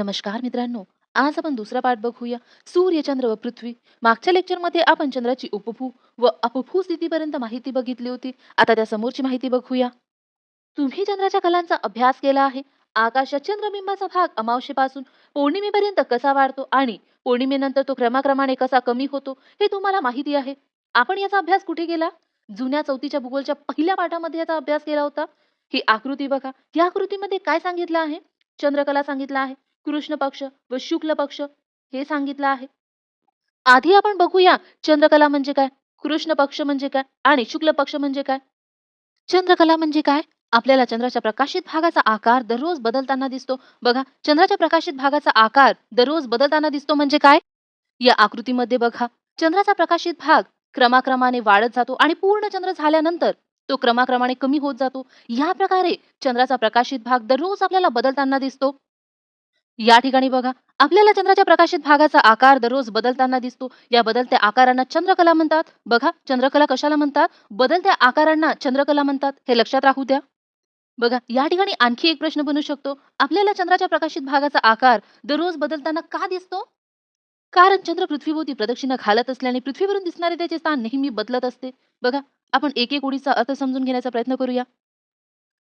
नमस्कार मित्रांनो आज आपण दुसरा पाठ बघूया. सूर्य चंद्र व पृथ्वी. मागच्या लेक्चरमध्ये आपण चंद्राची उपभू व अपभू स्थितीपर्यंत माहिती बघितली होती. आता त्या समोरची माहिती बघूया. तुम्ही चंद्राच्या कलांचा अभ्यास केला आहे. आकाशात चंद्रबिंबाचा भाग अमावशेपासून पौर्णिमेपर्यंत कसा वाढतो आणि पौर्णिमेनंतर तो क्रमाक्रमाने कसा कमी होतो हे तुम्हाला माहिती आहे. आपण याचा अभ्यास कुठे केला? जुन्या चौथीच्या भूगोलच्या पहिल्या पाठामध्ये याचा अभ्यास केला होता. ही आकृती बघा. या आकृतीमध्ये काय सांगितलं आहे? चंद्रकला सांगितलं आहे. कृष्ण पक्ष व शुक्ल पक्ष हे सांगितलं आहे. आधी आपण बघूया चंद्रकला म्हणजे काय कृष्ण पक्ष म्हणजे काय आणि शुक्ल पक्ष म्हणजे काय. चंद्रकला म्हणजे काय? आपल्याला चंद्राच्या प्रकाशित भागाचा आकार दररोज बदलताना दिसतो. बघा चंद्राच्या प्रकाशित भागाचा आकार दररोज बदलताना दिसतो म्हणजे काय? या आकृतीमध्ये बघा चंद्राचा प्रकाशित भाग क्रमाक्रमाने वाढत जातो आणि पूर्ण चंद्र झाल्यानंतर तो क्रमाक्रमाने कमी होत जातो. या प्रकारे चंद्राचा प्रकाशित भाग दररोज आपल्याला बदलताना दिसतो. या ठिकाणी बघा आपल्याला चंद्राच्या प्रकाशित भागाचा आकार दररोज बदलताना दिसतो. या बदलत्या आकारांना चंद्रकला म्हणतात. बघा चंद्रकला कशाला म्हणतात? बदलत्या आकारांना चंद्रकला म्हणतात. हे लक्षात राहू द्या. बघा या ठिकाणी आणखी एक प्रश्न बनू शकतो. आपल्याला चंद्राच्या प्रकाशित भागाचा आकार दररोज बदलताना का दिसतो? कारण चंद्र पृथ्वीभोवती प्रदक्षिणा घालत असल्याने पृथ्वीवरून दिसणारे त्याचे स्थान नेहमी बदलत असते. बघा आपण एक एक ओळीचा अर्थ समजून घेण्याचा प्रयत्न करूया.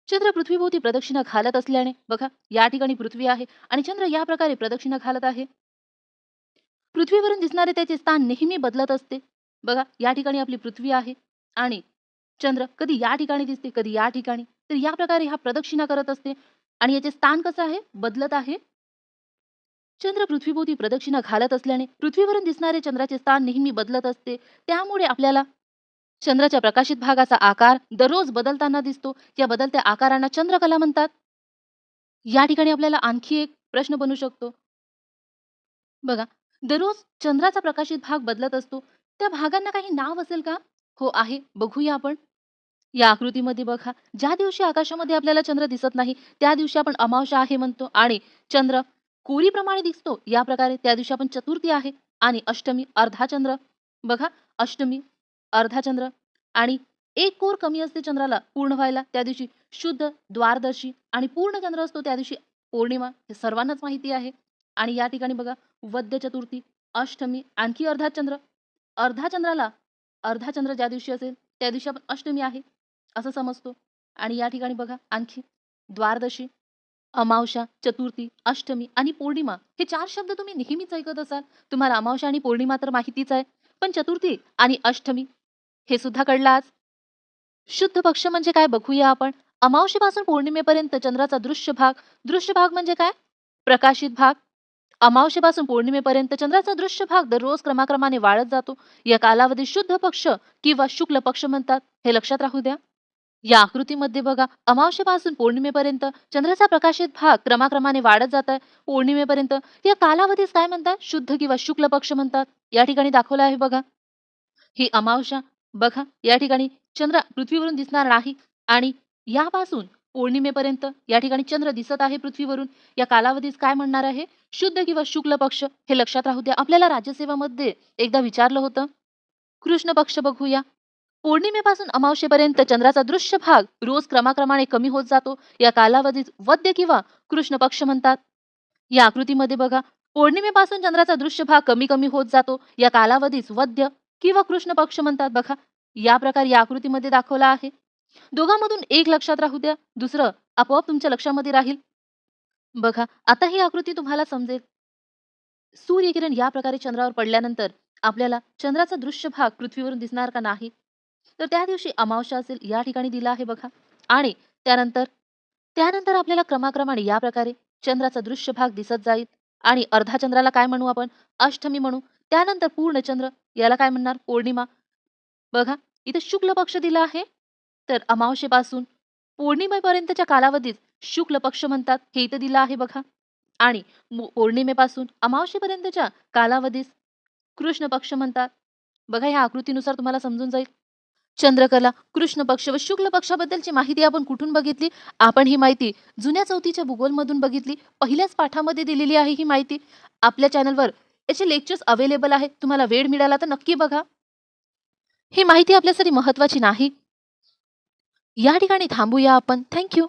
चंद्र पृथ्वीभोवती प्रदक्षिणा घालत असल्याने बघा या ठिकाणी पृथ्वी आहे आणि चंद्र या प्रकारे प्रदक्षिणा घालत आहे. पृथ्वीवरून दिसणारे त्याचे स्थान नेहमी बदलत असते. बघा या ठिकाणी आपली पृथ्वी आहे आणि चंद्र कधी या ठिकाणी दिसते कधी या ठिकाणी. तर या प्रकारे हा प्रदक्षिणा करत असते आणि याचे स्थान कसं आहे? बदलत आहे. चंद्र पृथ्वीभोवती प्रदक्षिणा घालत असल्याने पृथ्वीवरून दिसणारे चंद्राचे स्थान नेहमी बदलत असते. त्यामुळे आपल्याला चंद्राच्या प्रकाशित भागाचा आकार दररोज बदलताना दिसतो. या बदलत्या आकारांना चंद्रकला म्हणतात. या ठिकाणी आपल्याला आणखी एक प्रश्न बनू शकतो. बघा दररोज चंद्राचा प्रकाशित भाग बदलत असतो. त्या भागांना काही नाव असेल का? हो आहे. बघूया आपण. या आकृतीमध्ये बघा. ज्या दिवशी आकाशामध्ये आपल्याला चंद्र दिसत नाही त्या दिवशी आपण अमावशा आहे म्हणतो. आणि चंद्र कोरीप्रमाणे दिसतो या प्रकारे त्या दिवशी आपण चतुर्थी आहे. आणि अष्टमी अर्धा चंद्र बघा अष्टमी अर्धा चंद्र आणि एक कोर कमी असते चंद्राला पूर्ण व्हायला. त्या दिवशी शुद्ध द्वारदर्शी आणि पूर्ण चंद्र असतो. त्या दिवशी पौर्णिमा हे सर्वांनाच माहिती आहे. आणि या ठिकाणी बघा वद्य चतुर्थी अष्टमी आणखी अर्धा चंद्र. अर्धा चंद्राला अर्धा चंद्र ज्या दिवशी असेल त्या दिवशी आपण अष्टमी आहे असं समजतो. आणि या ठिकाणी बघा आणखी द्वारदशी अमावशा चतुर्थी अष्टमी आणि पौर्णिमा हे चार शब्द तुम्ही नेहमीच ऐकत असाल. तुम्हाला अमावशा आणि पौर्णिमा तर माहितीच आहे. पण चतुर्थी आणि अष्टमी हे सुद्धा कळलं आज. शुद्ध पक्ष म्हणजे काय बघूया आपण? अमावशेपासून पौर्णिमेपर्यंत चंद्राचा दृश्य भाग. दृश्य भाग म्हणजे काय? प्रकाशित भाग. अमावशेपासून पौर्णिमेपर्यंत चंद्राचा दृश्य भाग दररोज क्रमाक्रमाने वाढत जातो. या कालावधीत शुद्ध पक्ष किंवा शुक्ल पक्ष म्हणतात. हे लक्षात राहू द्या. या आकृतीमध्ये बघा अमावशेपासून पौर्णिमेपर्यंत चंद्राचा प्रकाशित भाग क्रमाक्रमाने वाढत जात आहे. पौर्णिमेपर्यंत या कालावधीस काय म्हणतात? शुद्ध किंवा शुक्ल पक्ष म्हणतात. या ठिकाणी दाखवलं आहे बघा. ही अमावस्या बघा या ठिकाणी चंद्र पृथ्वीवरून दिसणार नाही आणि यापासून पौर्णिमेपर्यंत या ठिकाणी चंद्र दिसत आहे पृथ्वीवरून. या कालावधीस काय म्हणणार आहे? शुद्ध किंवा शुक्ल पक्ष? हे लक्षात राहू द्या. आपल्याला राज्यसेवामध्ये एकदा विचारलं होतं. कृष्ण पक्ष बघूया. पौर्णिमेपासून अमावशेपर्यंत चंद्राचा दृश्य भाग रोज क्रमाक्रमाने कमी होत जातो. या कालावधीत वद्य किंवा कृष्ण पक्ष म्हणतात. या आकृतीमध्ये बघा. पौर्णिमेपासून चंद्राचा दृश्य भाग कमी कमी होत जातो. या कालावधीस वद्य किंवा कृष्ण पक्ष म्हणतात बघा. या प्रकारे या आकृतीमध्ये दाखवला आहे. दोघांमधून एक लक्षात राहू द्या दुसरं आपोआप तुमच्या लक्षामध्ये राहील. बघा आता ही आकृती तुम्हाला समजेल. सूर्यकिरण या प्रकारे चंद्रावर पडल्यानंतर आपल्याला चंद्राचा दृश्य भाग पृथ्वीवरून दिसणार का नाही? तर त्या दिवशी अमावस्या असेल या ठिकाणी दिला आहे बघा. आणि त्यानंतर त्यानंतर आपल्याला क्रमाक्रमाने या प्रकारे चंद्राचा दृश्य भाग दिसत जाईल. आणि अर्धा चंद्राला काय म्हणू आपण? अष्टमी म्हणू. त्यानंतर पूर्ण चंद्र याला काय म्हणणार? पौर्णिमा. बघा इथे शुक्ल पक्ष दिला आहे. तर अमावशेपासून पौर्णिमेपर्यंतच्या कालावधीत शुक्ल पक्ष म्हणतात. हे इथं दिलं आहे बघा. आणि पौर्णिमेपासून अमावशेपर्यंतच्या कालावधीस कृष्ण पक्ष म्हणतात. बघा ह्या आकृतीनुसार तुम्हाला समजून जाईल. चंद्रकला कृष्ण पक्ष व शुक्ल पक्षाबद्दलची माहिती आपण कुठून बघितली? आपण ही माहिती जुन्या चौथीच्या भूगोलमधून बघितली. पहिल्याच पाठामध्ये दिलेली आहे ही माहिती. आपल्या चॅनलवर याचे लेक्चर्स अवेलेबल आहे तुम्हाला वेळ मिळाला तर नक्की बघा. ही माहिती आपल्यासाठी महत्वाची नाही. या ठिकाणी थांबूया आपण. थँक्यू